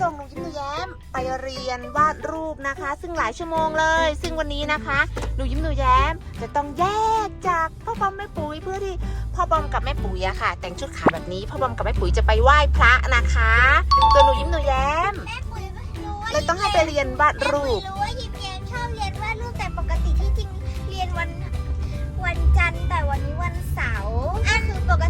ส่งหนูยิ้มหนูแย้มไปเรียนวาดรูปนะคะ ซึ่งหลายชั่วโมงเลย ซึ่งวันนี้นะคะ หนูยิ้มหนูแย้มจะต้องแยกจากพ่อบอมแม่ปุ๋ยเพื่อที่พ่อบอมกับแม่ปุ๋ยอะค่ะ แต่งชุดขาวแบบนี้พ่อบอมกับแม่ปุ๋ยจะไปไหว้พระนะคะส่วนหนูยิ้มหนูแย้มแม่ปุ๋ยไม่รู้ว่าเลยต้องให้ไปเรียนวาดแม่ปุ๋รูยปรู้ว่ายิมแย้มชอบเรียนวาดรูปแต่ปกติที่จริงเรียนวันวันจันทร์แต่วันนี้วันเสาร์อะคือปก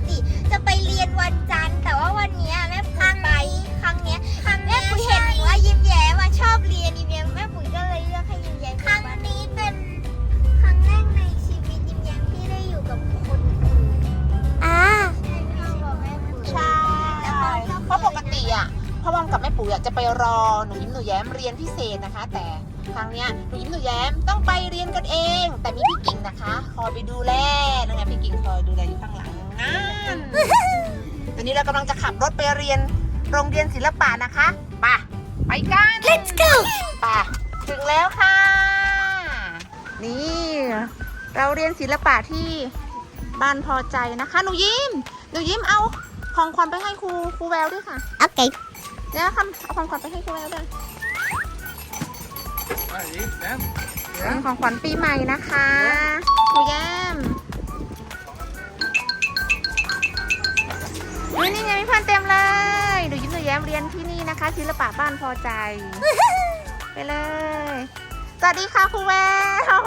รอหนูยิ้มหนูแย้มเรียนพิเศษนะคะ แต่ครั้งเนี้ยหนูยิ้มหนูแย้มต้องไปเรียนกันเอง แต่มีพี่กิ่งนะคะ คอยไปดูแลนั่นไงพี่กิ่งคอยดูแลอยู่ข้างหลังนั่นตอนนี้เรากำลังจะขับรถไปเรียนโรงเรียนศิลปะนะคะไปไปกัน Let's go ไปถึงแล้วค่ะ นี่ เราเรียนศิลปะที่บ้านพอใจนะคะหนูยิ้มหนูยิ้มเอาของขวัญไปให้ครูครูแววด้วยค่ะ โอเค เดี๋ยวคำเอาของขวัญไปให้ครูแววด้วย Ah, aí, né? เป็นของขวัญปีใหม่นะคะครูแย้มนี่นี่ไงมีเพื่อนเต็มเลยหนูยิ้มหนูแย้มเรียนที่นี่นะคะศิลปะบ้านพอใจ ไปเลย สวัสดีค่ะครูแวว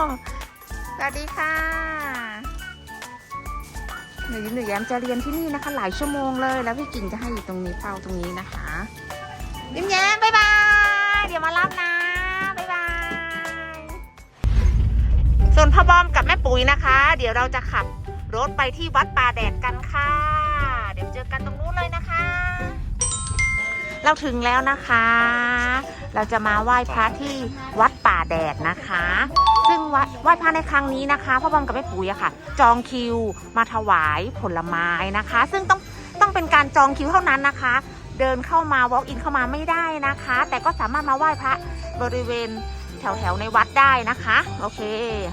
สวัสดีค่ะ หนูยิ้มหนูแย้มจะเรียนที่นี่นะคะ หลายชั่วโมงเลย แล้วพี่กิ่งจะให้อยู่ตรงนี้เฝ้าตรงนี้นะคะ ยิ้มแย้มบ๊ายบาย เดี๋ยวมารับนะบ๊ายบาย ส่วนพ่อบอมกับแม่ปุ๋ยนะคะ เดี๋ยวเราจะขับรถไปที่วัดป่าแดดกันค่ะ เดี๋ยวเจอกันตรงนู้นเลยนะคะ เราถึงแล้วนะคะ เราจะมาไหว้พระที่วัดป่าแดดนะคะ ซึ่งวัดไหว้พระในครั้งนี้นะคะพ่อบอมกับแม่ปุ๋ยอะค่ะ จองคิวมาถวายผลไม้นะคะ ซึ่งต้องต้องเป็นการจองคิวเท่านั้นนะคะ เดินเข้ามา walk in เข้ามาไม่ได้นะคะ แต่ก็สามารถมาไหว้พระบริเวณแถวๆในวัดได้นะคะ โอเค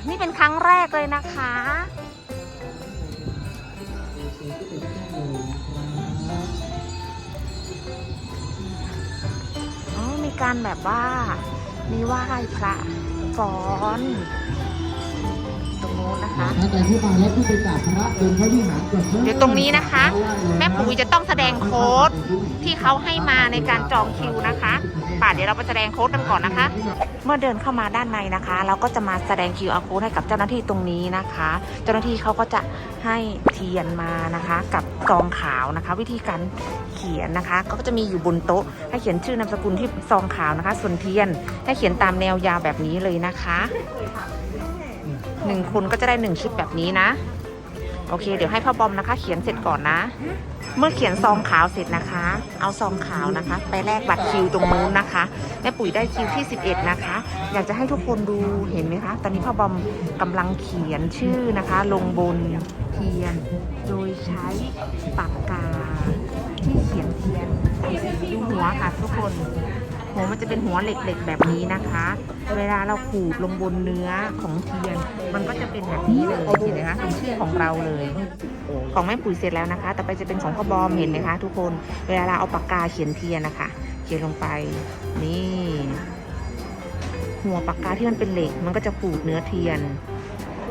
นี่เป็นครั้งแรกเลยนะคะอ๋อมีการแบบว่า มีไหว้พระฟ้อน นู้นนะคะถ้าใครที่มาแล้วที่ไปกราบพระบนพระวิหารก่อนเถอะเดี๋ยวตรงนี้นะคะ แม่ปุ๋ยจะต้องแสดงโค้ดที่เขาให้มาในการจองคิวนะคะป่าเดี๋ยวเราไปแสดงโค้ดกันก่อนนะคะ เมื่อเดินเข้ามาด้านในนะคะ เราก็จะมาแสดง QR code ให้กับเจ้าหน้าที่ตรงนี้นะคะ เจ้าหน้าที่เขาก็จะให้เทียนมานะคะ กับซองขาวนะคะ วิธีการเขียนนะคะ ก็จะมีอยู่บนโต๊ะ ให้เขียนชื่อนามสกุลที่ซองขาวนะคะ ส่วนเทียนให้เขียนตามแนวยาวแบบนี้เลยนะคะ หนึ่งคนก็จะได้หนึ่งชุดแบบนี้นะ โอเค เดี๋ยวให้พ่อบอมนะคะ เขียนเสร็จก่อนนะ เมื่อเขียนซองขาวเสร็จนะคะ เอาซองขาวนะคะ ไปแลกบัตรคิวตรงนู้นนะคะแม่ปุ๋ยได้คิวที่ 11 นะคะ อยากจะให้ทุกคนดูเห็นไหมคะ ตอนนี้พ่อบอมกำลังเขียนชื่อนะคะ ลงบนเทียน โดยใช้ปากกาที่เขียนเทียนดูหัวค่ะทุกคน หัวมันจะเป็นหัวเหล็กๆแบบนี้นะคะ เวลาเราขูดลงบนเนื้อของเทียน มันก็จะเป็นแบบนี้เลยเห็นไหมคะเป็นชื่อของเราเลย ของแม่ปุ๋ยเสร็จแล้วนะคะ ต่อไปจะเป็นของพ่อบอมเห็นไหมคะ ทุกคน เวลาเราเอาปากกาเขียนเทียนนะคะ เขียนลงไป นี่ หัวปากกาที่มันเป็นเหล็ก มันก็จะขูดเนื้อเทียน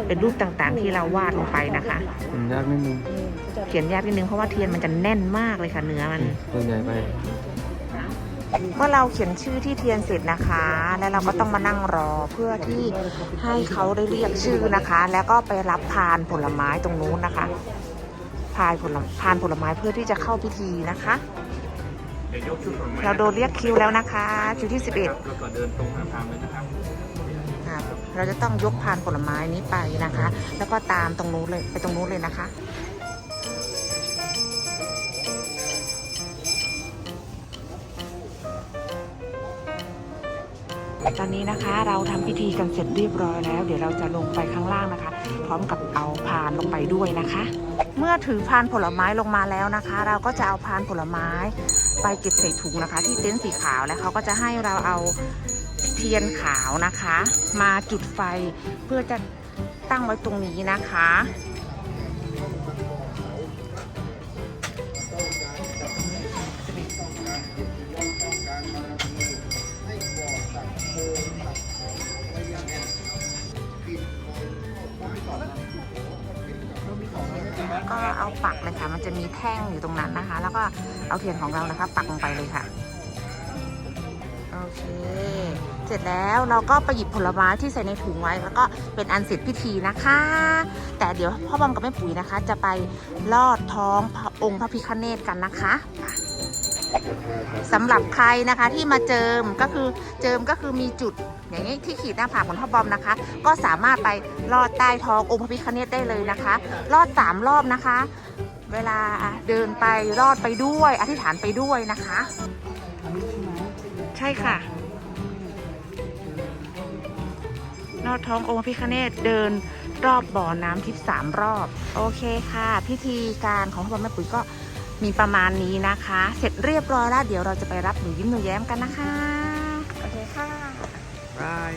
เป็นรูปต่างๆ ที่เราวาดลงไปนะคะผมยากนิดนึงเขียนยากนิดนึงเพราะว่าเทียนมันจะแน่นมากเลยค่ะเนื้อมันตัวใหญ่ไป เมื่อเราเขียนชื่อที่เทียนเสร็จนะคะ แล้วเราก็ต้องมานั่งรอเพื่อที่ให้เขาได้เรียกชื่อนะคะ แล้วก็ไปรับพานผลไม้ตรงนู้นนะคะพานผลพานผลไม้เพื่อที่จะเข้าพิธีนะคะ เราโดนเรียกคิวแล้วนะคะคิวที่11แล้วก็เดินตรงหาทางเลยนะครับครับเราจะต้องยกพานผลไม้นี้ไปนะคะ แล้วก็ตามตรงนู้นเลยไปตรงนู้นเลยนะคะ ตอนนี้นะคะเราทำพิธีกันเสร็จเรียบร้อยแล้ว เดี๋ยวเราจะลงไปข้างล่างนะคะ พร้อมกับเอาพานลงไปด้วยนะคะ เมื่อถือพานผลไม้ลงมาแล้วนะคะ เราก็จะเอาพานผลไม้ ไปเก็บใส่ถุงนะคะ ที่เต็นท์สีขาวแล้วเขาก็จะให้เราเอาเทียนขาวนะคะ มาจุดไฟเพื่อจะตั้งไว้ตรงนี้นะคะ ก็เอาปักเลยค่ะ มันจะมีแท่งอยู่ตรงนั้นนะคะ แล้วก็เอาเทียนของเรานะคะ ปักลงไปเลยค่ะ โอเค เสร็จแล้วเราก็ไปหยิบผลไม้ที่ใส่ในถุงไว้ แล้วก็เป็นอันเสร็จพิธีนะคะ แต่เดี๋ยวพ่อบอมกับแม่ปุ๋ยนะคะ จะไปลอดท้องพระองค์พระพิฆเนศกันนะคะ สำหรับใครนะคะที่มาเจิมก็คือเจิมก็คือมีจุดอย่างนี้ที่ขีดหน้าผากของพ่อบอมนะคะ ก็สามารถไปลอดใต้ท้ององค์พระพิฆเนศได้เลยนะคะ ลอดสามรอบนะคะ เวลาเดินไปลอดไปด้วย อธิษฐานไปด้วยนะคะ ใช่ค่ะลอดท้ององค์พระพิฆเนศเดินรอบบ่อน้ำทิพย์สามรอบ โอเคค่ะ พิธีการของพ่อมแม่ปุ๋ยก็ มีประมาณนี้นะคะ เสร็จเรียบร้อยแล้ว เดี๋ยวเราจะไปรับหนูยิ้มหนูแย้มกันนะคะ โอเคค่ะบาย